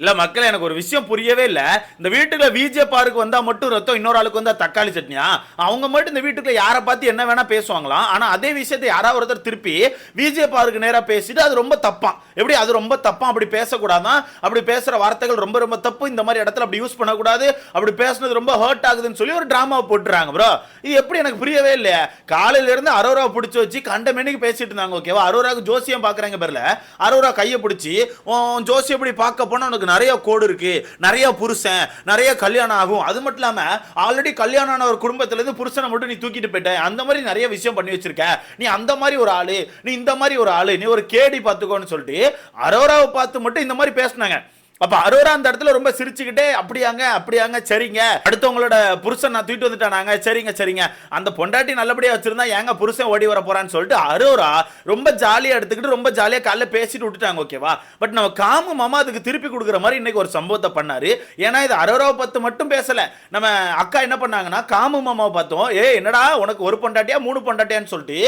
இல்லை மக்கள் எனக்கு ஒரு விஷயம் புரியவே இல்லை. இந்த வீட்டுக்குள்ள விஜே பாருக்கு வந்தால் மட்டும் ரத்தம் இன்னொரு ஆளுக்கு வந்தால் தக்காளி சட்னியா? அவங்க மட்டும் இந்த வீட்டுக்குள்ள யாரை பார்த்து என்ன வேணால் பேசுவாங்களாம் ஆனால் அதே விஷயத்தை யாராவது ஒருத்தர் திருப்பி விஜே பாருக்கு நேராக பேசிட்டு அது ரொம்ப தப்பான் எப்படி அது ரொம்ப தப்பான் அப்படி பேசக்கூடாதான் அப்படி பேசுகிற வார்த்தைகள் ரொம்ப ரொம்ப தப்பு. இந்த மாதிரி இடத்துல அப்படி யூஸ் பண்ணக்கூடாது. அப்படி பேசுனது ரொம்ப ஹர்ட் ஆகுதுன்னு சொல்லி ஒரு ட்ராமாவை போட்டுறாங்க ப்ரோ இது எப்படி எனக்கு புரியவே இல்லையா? காலையிலேருந்து அரோரா பிடிச்சி வச்சு கண்ட மெனிக்கு பேசிட்டு இருந்தாங்க ஓகேவா அரோராக்கு ஜோசியம் பார்க்குறாங்க பேரில். அரோரா கையை பிடிச்சி ஜோசியம் எப்படி பார்க்க போனால் உனக்கு நிறைய கோடு இருக்கு நிறைய புருஷன் நிறைய கல்யாணம் ஆகும். அது மட்டும் இல்லாம ஆல்ரெடி கல்யாணம் ஆன ஒரு குடும்பத்துலேருந்து புருஷனை மட்டும் நீ தூக்கிட்டு போயிட்ட. அந்த மாதிரி நிறைய விஷயம் பண்ணி வச்சிருக்க. நீ அந்த மாதிரி ஒரு ஆளு நீ இந்த மாதிரி ஒரு ஆளு நீ ஒரு கேடி பார்த்துக்கோன்னு சொல்லிட்டு அரோராவை பார்த்து மட்டும் இந்த மாதிரி பேசினாங்க. அப்ப அரோரா அந்த இடத்துல ரொம்ப சிரிச்சுக்கிட்டே அப்படியாங்க அப்படியாங்க சரிங்க. அடுத்தவங்களோட புருஷன் நான் தூக்கிட்டு வந்துட்டானாங்க சரிங்க சரிங்க. அந்த பொண்டாட்டி நல்லபடியா வச்சிருந்தா ஏங்க புருஷன் ஓடி வர போறான்னு சொல்லிட்டு அரோரா ரொம்ப ஜாலியா எடுத்துக்கிட்டு ரொம்ப ஜாலியா காலைல பேசிட்டு விட்டுட்டாங்க ஓகேவா பட் நம்ம காமு மாமா அதுக்கு திருப்பி கொடுக்குற மாதிரி இன்னைக்கு ஒரு சம்பவத்தை பண்ணாரு. ஏன்னா இது அரோராவை பத்து மட்டும் பேசல. நம்ம அக்கா என்ன பண்ணாங்கன்னா காமு மாமாவை பார்த்தோம். ஏ என்னடா உனக்கு ஒரு பொண்டாட்டியா மூணு பொண்டாட்டியான்னு சொல்லிட்டு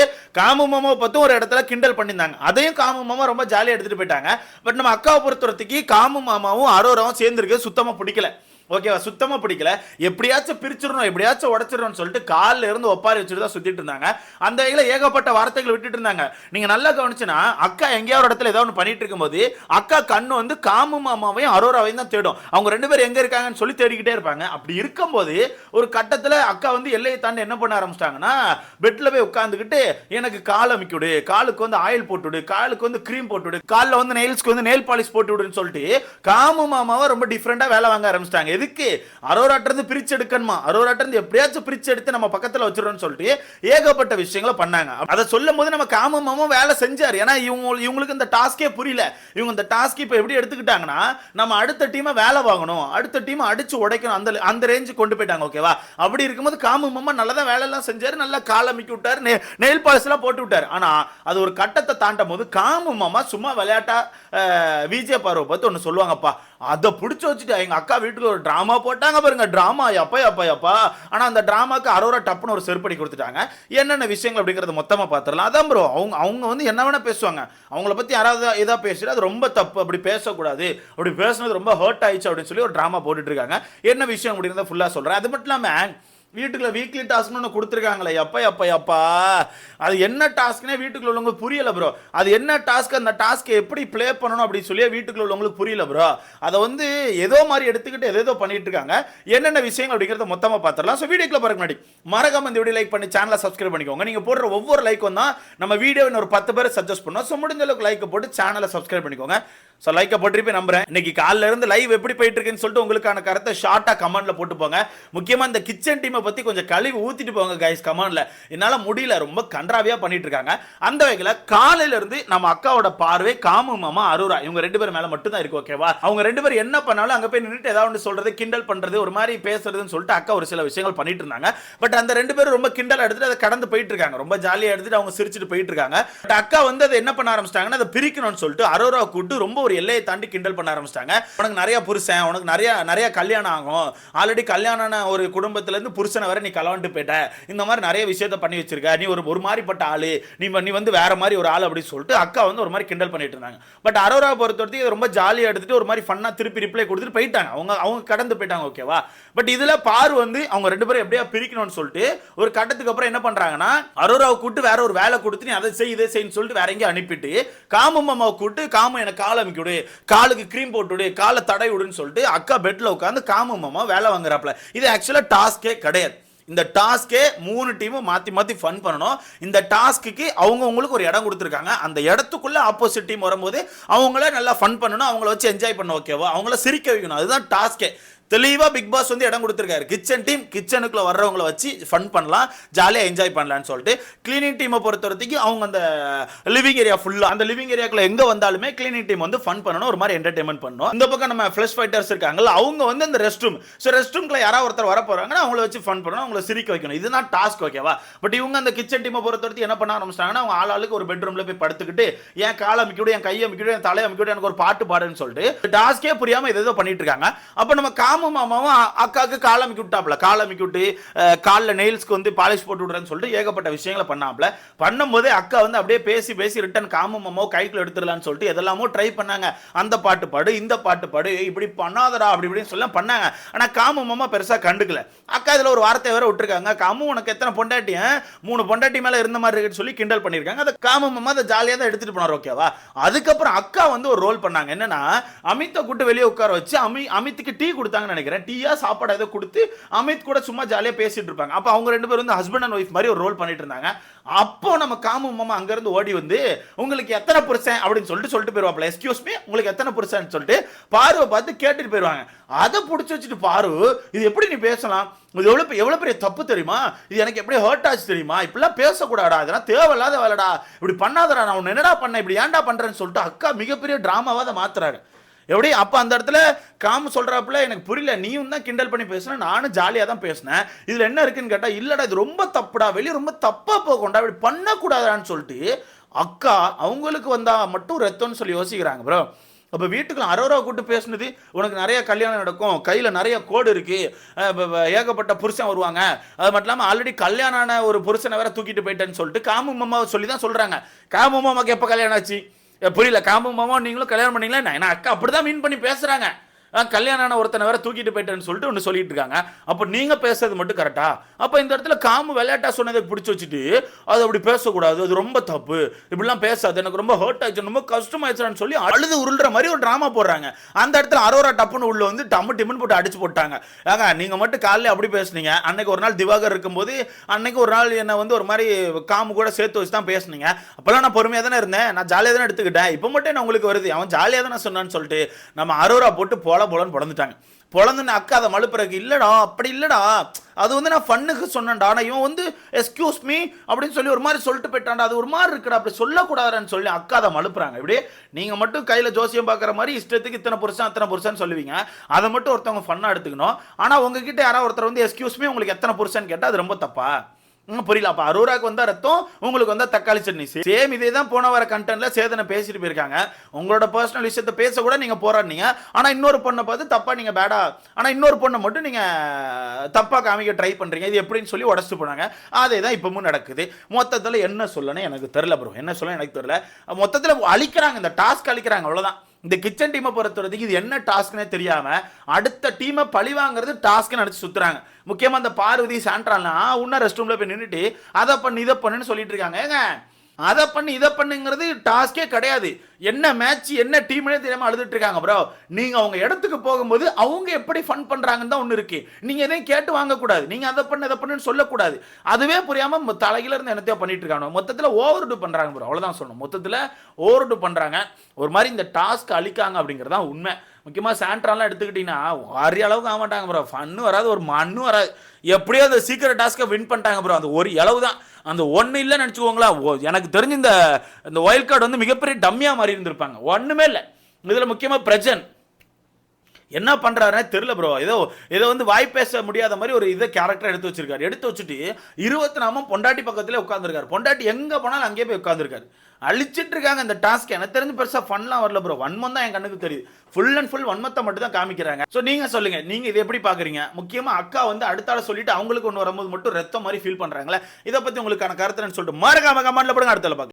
காமு மாமாவை பார்த்தும் ஒரு இடத்துல கிண்டல் பண்ணியிருந்தாங்க. அதையும் காமு மாமா ரொம்ப ஜாலியா எடுத்துட்டு போயிட்டாங்க. பட் நம்ம அக்காவை பொறுத்தவரத்துக்கு காமு மாமா மாமாவும் அரோராவும் சேர்ந்துருக்கு சுத்தமா பிடிக்கல. ஓகேவா? சுத்தமா பிடிக்கல. எப்படியாச்சும் பிரிச்சிடணும் எப்படியாச்சும் உடச்சிடணும்னு சொல்லிட்டு காலில் இருந்து ஒப்பாரி வச்சுட்டு தான் சுத்திட்டு இருந்தாங்க. அந்த வகையில் ஏகப்பட்ட வார்த்தைகள் விட்டுட்டு இருந்தாங்க. நீங்க நல்லா கவனிச்சுன்னா அக்கா எங்கேயாவது ஒரு இடத்துல ஏதோ ஒன்று பண்ணிட்டு இருக்கும்போது அக்கா கண்ணு வந்து காமு மாமாவையும் அரோராவையும் தான் தேடும். அவங்க ரெண்டு பேரும் எங்க இருக்காங்கன்னு சொல்லி தேடிக்கிட்டே இருப்பாங்க. அப்படி இருக்கும்போது ஒரு கட்டத்தில் அக்கா வந்து எல்லையை தாண்டி என்ன பண்ண ஆரம்பிச்சிட்டாங்கன்னா பெட்டில் போய் உட்காந்துக்கிட்டு எனக்கு கால் அமைக்கி விடு காலுக்கு வந்து ஆயில் போட்டு விடு காலுக்கு வந்து க்ரீம் போட்டு விடு காலில் வந்து நெயில்ஸ்க்கு வந்து நெயில் பாலிஷ் போட்டு விடுன்னு சொல்லிட்டு காமு மாமாவை ரொம்ப டிஃப்ரெண்ட்டாக வேலை வாங்க ஆரம்பிச்சிட்டாங்க. எதுக்கு? அரோராட்டிருந்து பிரிச்சு எடுக்கணுமா அரோராட்டிருந்து எப்படியாச்சும் பிரிச்சு எடுத்து நம்ம பக்கத்தில் வச்சிடணும்னு சொல்லிட்டு ஏகப்பட்ட விஷயங்களை பண்ணாங்க. அதை சொல்லும் போது நம்ம காமு வேலை செஞ்சார். ஏன்னா இவங்க இவங்களுக்கு இந்த டாஸ்கே புரியல. இவங்க இந்த டாஸ்க் இப்போ எப்படி எடுத்துக்கிட்டாங்கன்னா நம்ம அடுத்த டீமை வேலை வாங்கணும். அடுத்த டீமை அடிச்சு உடைக்கணும். அந்த அந்த ரேஞ்சு கொண்டு போயிட்டாங்க ஓகேவா அப்படி இருக்கும்போது காமு மாமா நல்லா தான் வேலை நல்லா காலமிக்கி விட்டார். நெ- நெயில் பாலிஷ் போட்டு விட்டார். ஆனால் அது ஒரு கட்டத்தை தாண்டும் போது காமு மாமா சும்மா விளையாட்டா விஜய பார்வை பார்த்து ஒன்று சொல்லுவாங்கப்பா. அதை பிடிச்சி வச்சுட்டு எங்கள் அக்கா வீட்டுக்கு ஒரு ட்ராமா போட்டாங்க பாருங்க. ட்ராமா எப்பா எப்பா எப்பா ஆனால் அந்த ட்ராமாவுக்கு அரோரா டப்புன்னு ஒரு செருப்படி கொடுத்துட்டாங்க. என்னென்ன விஷயங்கள் அப்படிங்கிறத மொத்தமாக பார்த்துடலாம் அதான் ப்ரோ அவங்க அவங்க வந்து என்ன வேணால் பேசுவாங்க. அவங்கள பற்றி யாராவது இதாக பேசுறது அது ரொம்ப தப்பு. அப்படி பேசக்கூடாது. அப்படி பேசுனது ரொம்ப ஹர்ட் ஆயிடுச்சு அப்படின்னு சொல்லி ஒரு ட்ராமா போட்டுட்டு இருக்காங்க. என்ன விஷயம் அப்படிங்கிறத ஃபுல்லாக சொல்கிறேன் அது மட்டும் இல்லாமல் வீட்டுக்குள்ள வீக்லி டாஸ்க்னு ஒன்று கொடுத்துருக்காங்களே. எப்பா எப்பா எப்பா? அது என்ன டாஸ்க்னே வீட்டுக்குள்ள உள்ளவங்க புரியல ப்ரோ அது என்ன டாஸ்க் அந்த டாஸ்க்கை எப்படி ப்ளே பண்ணணும் அப்படின்னு சொல்லி வீட்டுக்குள்ள உள்ளவங்களுக்கு புரியல ப்ரோ அதை வந்து ஏதோ மாதிரி எடுத்துக்கிட்டு ஏதோ ஏதோ பண்ணிட்டு இருக்காங்க. என்னென்ன விஷயங்கள் அப்படிங்கிறத மொத்தமாக பார்த்துடலாம் ஸோ வீடியோக்குள்ள பாருங்க முன்னாடி மறக்காம இந்த வீடியோ லைக் பண்ணி சேனலை சப்ஸ்கிரைப் பண்ணிக்கோங்க. நீங்கள் போடுற ஒவ்வொரு லைக்கும் தான் நம்ம வீடியோ ஒரு பத்து பேர் சஜஸ்ட் பண்ணுவோம் ஸோ முடிஞ்ச அளவுக்கு லைக்கை போட்டு சேனலை சப்ஸ்கிரைப் பண்ணிக்கோங்க. ஸோ லைக்கை போட்டிருப்பேன் நம்புறேன். இன்னைக்கு காலைல இருந்து லைவ் எப்படி போயிட்டு இருக்குன்னு சொல்லிட்டு உங்களுக்கான கருத்தை ஷார்ட்டாக கமெண்ட்ல போட்டு போங்க முக்கியமாக இந்த கிச்சன் டீமை பற்றி கொஞ்சம் கழுவி ஊற்றிட்டு போங்க கைஸ் கமெண்ட்ல என்னால் முடியல ரொம்ப கன்றாவியாக பண்ணிட்டு இருக்காங்க அந்த வகையில் காலையில இருந்து நம்ம அக்காவோட பார்வை காமு மாமா அருரா இவங்க ரெண்டு பேர் மேலே மட்டும் தான் இருக்கு ஓகேவா அவங்க ரெண்டு பேரும் என்ன பண்ணாலும் அங்கே போய் நின்றுட்டு ஏதாவது ஒன்று சொல்றது கிண்டல் பண்றது ஒரு மாதிரி பேசுறதுன்னு சொல்லிட்டு அக்கா ஒரு சில விஷயங்கள் பண்ணிட்டு இருந்தாங்க. பட் அந்த ரெண்டு பேரும் ரொம்ப கிண்டல் எடுத்துட்டு அதை கடந்து போயிட்டு இருக்காங்க ரொம்ப ஜாலியாக எடுத்துட்டு அவங்க சிரிச்சுட்டு போயிட்டு இருக்காங்க பட் அக்கா வந்து அதை என்ன பண்ண ஆரம்பிச்சிட்டாங்கன்னா அதை பிரிக்கணும்னு சொல்லிட்டு அரோரா கூட்டு ரொம்ப ஒரு எல்லையை தாண்டி கிண்டல் பண்ண ஆரம்பிச்சிட்டாங்க. உனக்கு நிறைய புருஷன் உனக்கு நிறைய நிறைய கல்யாணம் ஆகும். ஆல்ரெடி கல்யாணம் ஒரு குடும்பத்துல இருந்து புருஷனை வர நீ கலவாண்டு போயிட்ட. இந்த மாதிரி நிறைய விஷயத்த பண்ணி வச்சிருக்க. நீ ஒரு ஒரு மாதிரிப்பட்ட ஆளு. நீ நீ வந்து வேற மாதிரி ஒரு ஆள் அப்படின்னு சொல்லிட்டு அக்கா வந்து ஒரு மாதிரி கிண்டல் பண்ணிட்டு இருந்தாங்க. பட் அரோரா பொறுத்தவரைக்கும் இதை ரொம்ப ஜாலியாக எடுத்துட்டு ஒரு மாதிரி ஃபன்னாக திருப்பி ரிப்ளை கொடுத்துட்டு போயிட்டாங்க. அவங்க அவங்க கடந்து போயிட்டாங்க ஓகேவா பட் இதில் பார் வந்து அவங்க ரெண்டு பேரும் எப்படியா பிரிக்கணும்னு சொல்லிட்டு ஒரு கட்டத்துக்கு அப்புறம் என்ன பண்றாங்கன்னா அரோராவை கூட்டு வேற ஒரு வேலை கொடுத்து நீ அதை செய் இதை செய்ன்னு சொல்லிட்டு வேற எங்கேயும் அனுப்பிட்டு காமம் அம்மாவை கூப்பிட்டு காமம் எனக்கு காலம் அமைக்கி விடு காலுக்கு க்ரீம் போட்டு விடு காலை தடை விடுன்னு சொல்லிட்டு அக்கா பெட்ல உட்காந்து காம மாமா வேலை வாங்குறாப்ல இது ஆக்சுவலா டாஸ்கே கிடையாது. இந்த டாஸ்க்கே மூணு டீமும் மாற்றி மாற்றி ஃபன் பண்ணணும். இந்த டாஸ்க்குக்கு அவங்கவுங்களுக்கு ஒரு இடம் கொடுத்துருக்காங்க. அந்த இடத்துக்குள்ள ஆப்போசிட் டீம் வரும்போது அவங்கள நல்லா ஃபன் பண்ணணும். அவங்கள வச்சு என்ஜாய் பண்ண ஓகேவா அவங்கள சிரிக்க வைக்கணும். அதுதான் டாஸ்க்கே தெளிவா பிக் பாஸ் வந்து இடம் கொடுத்துருக்காரு. கிச்சன் டீம் கிச்சனுக்குள்ள வர்றவங்களை வச்சு ஃபன் பண்ணலாம். ஜாலியாக என்ஜாய் பண்ணலாம்னு சொல்லிட்டு கிளீனிங் டீமை பொறுத்த வரைக்கும் அவங்க அந்த லிவிங் ஏரியா ஃபுல்லா அந்த லிவிங் ஏரியாக்குள்ள எங்க வந்தாலுமே கிளீனிங் டீம் வந்து ஃபன் பண்ணணும் ஒரு மாதிரி என்டர்டைன்மெண்ட் பண்ணணும். இந்த பக்கம் நம்ம ஃப்ளஷ் ஃபைட்டர்ஸ் இருக்காங்கல்ல அவங்க வந்து அந்த ரெஸ்ட் ரூம் ஸோ ரெஸ்ட் ரூம்ல யாராவது ஒருத்தர் வர போறாங்கன்னா அவங்கள வச்சு ஃபன் பண்ணணும் அவங்கள சிரிக்க வைக்கணும். இதுதான் டாஸ்க் ஓகேவா பட் இவங்க அந்த கிச்சன் டீமை பொறுத்த வரைக்கும் என்ன பண்ண ஆரம்பிச்சிட்டாங்கன்னா அவங்க ஆள் ஆளுக்கு ஒரு பெட்ரூம்ல போய் படுத்துக்கிட்டு என் காலை அமைக்கிவிடும் என் கையை அமைக்கிவிடும் என் தலையை அமைக்கிவிடும் எனக்கு ஒரு பாட்டு பாடுன்னு சொல்லிட்டு டாஸ்கே புரியாம இது பண்ணிட்டு இருக்காங்க. அப்ப நம்ம காம காமு மாமாவும் அக்காவுக்கு காலமிக்கி விட்டாப்ல காலமிக்கி விட்டு காலில் நெயில்ஸ்க்கு வந்து பாலிஷ் போட்டு விடுறேன்னு சொல்லிட்டு ஏகப்பட்ட விஷயங்களை பண்ணாப்ல பண்ணும்போதே அக்கா வந்து அப்படியே பேசி பேசி ரிட்டன் காமு மாமாவோ கைக்குள்ள எடுத்துடலான்னு சொல்லிட்டு எதெல்லாமோ ட்ரை பண்ணாங்க. அந்த பாட்டு பாடு இந்த பாட்டு பாடு இப்படி பண்ணாதடா அப்படி இப்படின்னு சொல்ல பண்ணாங்க. ஆனால் காமு மாமா பெருசா கண்டுக்கல. அக்கா இதுல ஒரு வார்த்தை வேற விட்டுருக்காங்க. காமு உனக்கு எத்தனை பொண்டாட்டி மூணு பொண்டாட்டி மேல இருந்த மாதிரி இருக்குன்னு சொல்லி கிண்டல் பண்ணிருக்காங்க அதை காமு மாமா அதை ஜாலியா தான் எடுத்துட்டு போனார் ஓகேவா அதுக்கப்புறம் அக்கா வந்து ஒரு ரோல் பண்ணாங்க. என்னன்னா அமித்தை கூட்டு வெளியே உட்கார வச்சு அமி அமித்துக்கு டீ கொடுத்தாங்க நினைக்கிறேன். டீயா சாப்பாடு ஏதோ கொடுத்து அமித் கூட சும்மா ஜாலியாக பேசிட்டு இருப்பாங்க. அப்போ அவங்க ரெண்டு பேரும் வந்து ஹஸ்பண்ட் அண்ட் ஒய்ஃப் மாதிரி ஒரு ரோல் பண்ணிட்டு இருந்தாங்க. அப்போ நம்ம காமு மாமா அங்கேருந்து ஓடி வந்து உங்களுக்கு எத்தனை புருஷன்? அப்படின்னு சொல்லிட்டு சொல்லிட்டு போயிருவாப்ல எஸ்கியூஸ் மீ உங்களுக்கு எத்தனை புருஷன்? சொல்லிட்டு பாருவை பார்த்து கேட்டுட்டு போயிருவாங்க. அதை பிடிச்சி வச்சுட்டு பாரு இது எப்படி நீ பேசலாம்? இது எவ்வளோ எவ்வளோ பெரிய தப்பு தெரியுமா? இது எனக்கு எப்படி ஹர்ட் ஆச்சு தெரியுமா? இப்படிலாம் பேசக்கூடாடா இதெல்லாம் தேவையில்லாத வேலைடா இப்படி பண்ணாதடா நான் உன்னை என்னடா பண்ண இப்படி ஏன்டா பண்றேன்னு சொல்லிட்டு அக்கா மிகப்பெரிய ட்ராமாவாக அதை மாத்துறாரு. எப்படி? அப்போ அந்த இடத்துல காமு சொல்கிறாப்புல எனக்கு புரியல நீயும் தான் கிண்டல் பண்ணி பேசுன நானும் ஜாலியாக தான் பேசினேன். இதில் என்ன இருக்குன்னு கேட்டால் இல்லைடா இது ரொம்ப தப்புடா வெளியே ரொம்ப தப்பாக போகண்டா இப்படி பண்ணக்கூடாதான்னு சொல்லிட்டு அக்கா அவங்களுக்கு வந்தால் மட்டும் ரத்தம்னு சொல்லி யோசிக்கிறாங்க ப்ரோ அப்போ வீட்டுக்குள்ள அரோரா கூட்டு பேசுனது உனக்கு நிறைய கல்யாணம் நடக்கும் கையில் நிறைய கோடு இருக்குது ஏகப்பட்ட புருஷன் வருவாங்க. அது மட்டும் இல்லாமல் ஆல்ரெடி கல்யாணம் ஆன ஒரு புருஷனை வேற தூக்கிட்டு போயிட்டேன்னு சொல்லிட்டு காமு மாமா சொல்லி தான் சொல்கிறாங்க காமு மாமாவுக்கு எப்போ கல்யாணம் ஆச்சு? புரியல காமு மாமா நீங்களும் கல்யாணம் பண்ணீங்களா நான் ஏன்னா அக்கா அப்படிதான் மீன் பண்ணி பேசுறாங்க. கல்யாணம் ஆன ஒருத்தனை வேற தூக்கிட்டு போயிட்டேன்னு சொல்லிட்டு ஒன்று சொல்லிட்டு இருக்காங்க. அப்போ நீங்க பேசுறது மட்டும் கரெக்டா அப்போ இந்த இடத்துல காமு விளையாட்டா சொன்னதை பிடிச்சி வச்சுட்டு அது அப்படி பேசக்கூடாது. அது ரொம்ப தப்பு. இப்படிலாம் பேசாது. எனக்கு ரொம்ப ஹர்ட் ஆயிடுச்சு. ரொம்ப கஷ்டமாயிடுச்சுன்னு சொல்லி அழுது உருள்ற மாதிரி ஒரு ட்ராமா போடுறாங்க. அந்த இடத்துல அரோரா டப்புன்னு உள்ள வந்து டம்மு டிம்முன்னு போட்டு அடிச்சு போட்டாங்க. ஏங்க நீங்க மட்டும் காலையில அப்படி பேசுனீங்க. அன்னைக்கு ஒரு நாள் திவாகர் இருக்கும்போது அன்னைக்கு ஒரு நாள் என்ன வந்து ஒரு மாதிரி காமு கூட சேர்த்து வச்சு தான் பேசுனீங்க. அப்பெல்லாம் நான் பொறுமையாக தானே இருந்தேன். நான் ஜாலியாக தானே எடுத்துக்கிட்டேன். இப்போ மட்டும் என்ன உங்களுக்கு வருது? அவன் ஜாலியாக தானே சொன்னான்னு சொல்லிட்டு நம்ம அரோரா போட்டு போல பொலன்னு பிறந்துட்டாங்க பொழந்துன்னு அக்கா அதை மழுப்புறதுக்கு இல்லடா அப்படி இல்லடா. அது வந்து நான் ஃபன்னுக்கு சொன்னேன்டா. ஆனால் இவன் வந்து எஸ்கியூஸ் மீ அப்படின்னு சொல்லி ஒரு மாதிரி சொல்லிட்டு போயிட்டான்டா. அது ஒரு மாதிரி இருக்குடா. அப்படி சொல்லக்கூடாதுன்னு சொல்லி அக்கா அதை மழுப்புறாங்க. இப்படி நீங்கள் மட்டும் கையில் ஜோசியம் பார்க்குற மாதிரி இஷ்டத்துக்கு இத்தனை புருஷன் அத்தனை புருஷன் சொல்லுவீங்க. அதை மட்டும் ஒருத்தவங்க ஃபன்னாக எடுத்துக்கணும். ஆனால் உங்ககிட்ட யாராவது ஒருத்தர் வந்து எஸ்கியூஸ் மீ உங்களுக்கு எத்தனை புருஷன் கேட்டால் அது ரொம்ப தப்பா? புரியல. அப்போ அரோராக்கு வந்தால் ரத்தம் உங்களுக்கு வந்தால் தக்காளி சட்னி. சேம் இதே தான் போன வர கண்டென்ட்ல சேதனை பேசிட்டு போயிருக்காங்க. உங்களோட பர்சனல் விஷயத்த பேச கூட நீங்க போராடினீங்க. ஆனால் இன்னொரு பொண்ணை பார்த்து தப்பா நீங்க பேடா ஆனால் இன்னொரு பொண்ணை மட்டும் நீங்க தப்பா காமிக்க ட்ரை பண்றீங்க. இது எப்படின்னு சொல்லி உடச்சிட்டு போனாங்க. அதே தான் இப்பவும் நடக்குது. மொத்தத்தில் என்ன சொல்லணும் எனக்கு தெரியல ப்ரோ என்ன சொல்ல எனக்கு தெரியல. மொத்தத்தில் அழிக்கிறாங்க இந்த டாஸ்க் அழிக்கிறாங்க. அவ்வளோதான் இந்த கிச்சன் டீமை பொறுத்தவரைக்கும் இது என்ன டாஸ்க்னே தெரியாம அடுத்த டீமை பழி வாங்குறது டாஸ்க்னு நினச்சி சுத்துறாங்க. முக்கியமா அந்த பார்வதி சாண்ட்ராலாம் உன்ன ரெஸ்ட் ரூம்ல போய் நின்றுட்டு அதை பண்ணு இதை பண்ணுன்னு சொல்லிட்டு இருக்காங்க. ஏங்க? அதை பண்ணு இதை பண்ணுங்கிறது டாஸ்கே கிடையாது. என்ன மேட்ச் என்ன டீம்னே தெரியாமல் அழுதுட்டு இருக்காங்க ப்ரோ நீங்க அவங்க இடத்துக்கு போகும்போது அவங்க எப்படி ஃபன் பண்றாங்கன்னு தான் ஒன்று இருக்கு. நீங்க எதையும் கேட்டு வாங்கக்கூடாது. நீங்க அதை பண்ணு இதை பண்ணுன்னு சொல்லக்கூடாது. அதுவே புரியாம தலையில இருந்து என்னத்தையோ பண்ணிட்டு இருக்காங்க. மொத்தத்தில் ஓவர் டூ பண்றாங்க ப்ரோ அவ்வளோதான் சொல்லணும். மொத்தத்தில் ஓவர் டூ பண்றாங்க. ஒரு மாதிரி இந்த டாஸ்க் அழிக்காங்க அப்படிங்கிறது தான் உண்மை. முக்கியமாக சாண்ட்ராலாம் எடுத்துக்கிட்டிங்கன்னா அரிய அளவுக்கு ஆக மாட்டாங்க ப்ரோ ஃபன்னு வராது ஒரு மண்ணும் வராது. எப்படியோ அந்த சீக்கிரம் டாஸ்க்கை வின் பண்ணிட்டாங்க ப்ரோ அந்த ஒரு அளவு தான் அந்த ஒன்று இல்லைன்னு நினச்சிக்கோங்களா எனக்கு தெரிஞ்சு இந்த இந்த ஒயல் கார்டு வந்து மிகப்பெரிய டம்மியாக மாறி இருந்திருப்பாங்க. ஒன்றுமே இல்லை. இதில் முக்கியமாக பிரஜன். என்ன பண்றாருன்னே தெரில ப்ரோ ஏதோ ஏதோ வந்து வாய் பேச முடியாத மாதிரி ஒரு இதை கேரக்டர் எடுத்து வச்சிருக்காரு. எடுத்து வச்சுட்டு இருபத்தி நாமும் பொண்டாட்டி பக்கத்தில் உட்காந்துருக்காரு பொண்டாட்டி எங்கே போனாலும் அங்கேயே போய் உட்காந்துருக்காரு அழிச்சிட்டு இருக்காங்க அந்த டாஸ்க் எனக்கு தெரிஞ்சு பெருசாக ஃபன்லாம் வரல ப்ரோ வன்மம் தான் என் கண்ணுக்கு தெரியுது. ஃபுல் அண்ட் ஃபுல் வன்மத்தை மட்டும் தான் காமிக்கிறாங்க. ஸோ நீங்கள் சொல்லுங்கள் நீங்கள் இதை எப்படி பார்க்குறீங்க முக்கியமாக அக்கா வந்து அடுத்தால சொல்லிட்டு அவங்களுக்கு ஒன்று வரும்போது மட்டும் ரத்தம் மாதிரி ஃபீல் பண்ணுறாங்களே இதை பற்றி உங்களுக்கான கருத்துன்னு சொல்லிட்டு மறக்காம கமெண்ட்ல போடுங்க. அடுத்தால பார்க்க